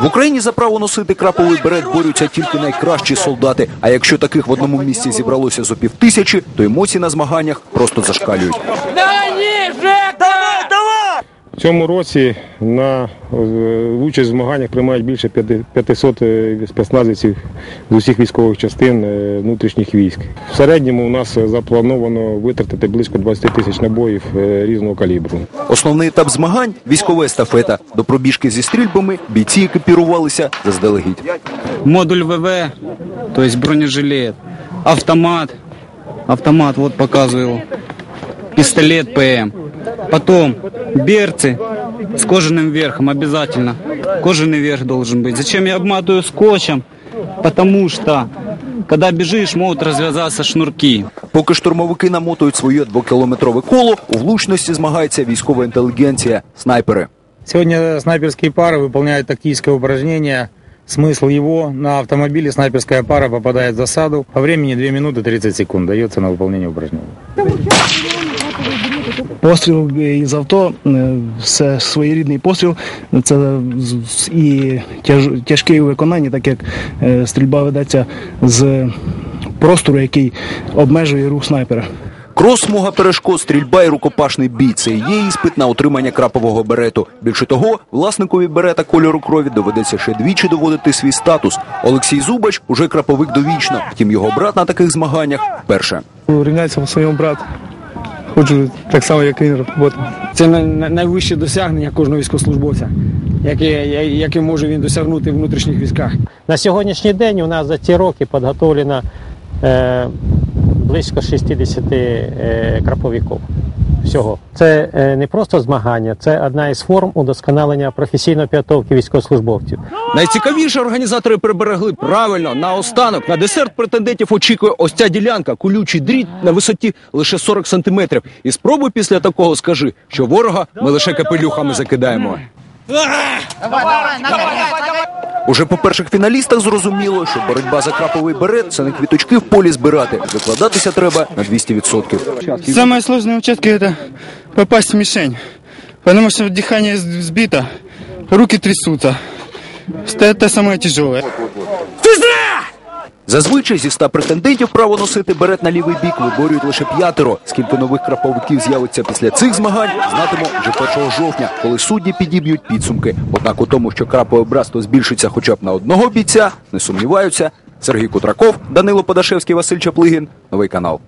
В Україні за право носити краповий берет борються тільки найкращі солдати. А якщо таких в одному місці зібралося зо півтисячі, то емоції на змаганнях просто зашкалюють. В цьому році на е, участь в змаганнях приймають більше п'яти- 500 е, спецназівців з усіх військових частин е, внутрішніх військ. В середньому у нас заплановано витратити близько 20 тисяч набоїв різного калібру. Основний етап змагань військова естафета. До пробіжки зі стрільбами бійці екіпірувалися заздалегідь. модуль ВВ, то есть бронежилет, автомат, автомат, вот показываю, пистолет ПМ, потом берцы с кожаным верхом обязательно, кожаный верх должен быть. Зачем я обматываю скотчем? Потому что, когда бежишь, могут развязаться шнурки. Поки штурмовики намотують своє двокілометрове коло, у влучності змагається військова інтелігенція, снайпери. Сегодня снайперские пары выполняют тактическое упражнение. Смысл его на автомобиле снайперская пара попадает в засаду. По времени 2 минуты 30 секунд дается на выполнение упражнения. Постріл із авто е, це своєрідний постріл. Це і тяж, тяжкий у виконанні, так як е, стрільба ведеться з простору, який обмежує рух снайпера. Крос, смуга перешкод, стрільба і рукопашний бій це є іспит на отримання крапового берету. Більше того, власникові берета кольору крові доведеться ще двічі доводити свій статус. Олексій Зубач уже краповик довічно. Втім, його брат на таких змаганнях вперше. рівняється своєму брату. Хочу так само, як він роботи. Це най- най- найвище досягнення кожного військовослужбовця, яке, яке може він досягнути в внутрішніх військах. На сьогоднішній день у нас за ці роки підготовлено е, близько 60 е, краповиків. Всього це е, не просто змагання, це одна із форм удосконалення професійної підготовки військовослужбовців. Найцікавіше організатори приберегли правильно наостанок. На десерт претендентів очікує ось ця ділянка, колючий дріт на висоті лише 40 сантиметрів. І спробуй після такого скажи, що ворога ми лише капелюхами закидаємо. Уже по перших фіналістах зрозуміло, що боротьба за краповий берет це не квіточки в полі збирати. Викладатися треба на 200%. Самое сложное участки это попасть в мишень. Потому что дыхание с- сбито, руки трясутся. Это самое тяжелое. Зазвичай зі ста претендентів право носити берет на лівий бік виборюють лише п'ятеро. Скільки нових краповиків з'явиться після цих змагань, знатимо вже 1 жовтня, коли судді підіб'ють підсумки. Однак у тому, що крапове братство збільшиться хоча б на одного бійця, не сумніваються. Сергій Кутраков, Данило Подашевський, Василь Чаплигін. Новий канал.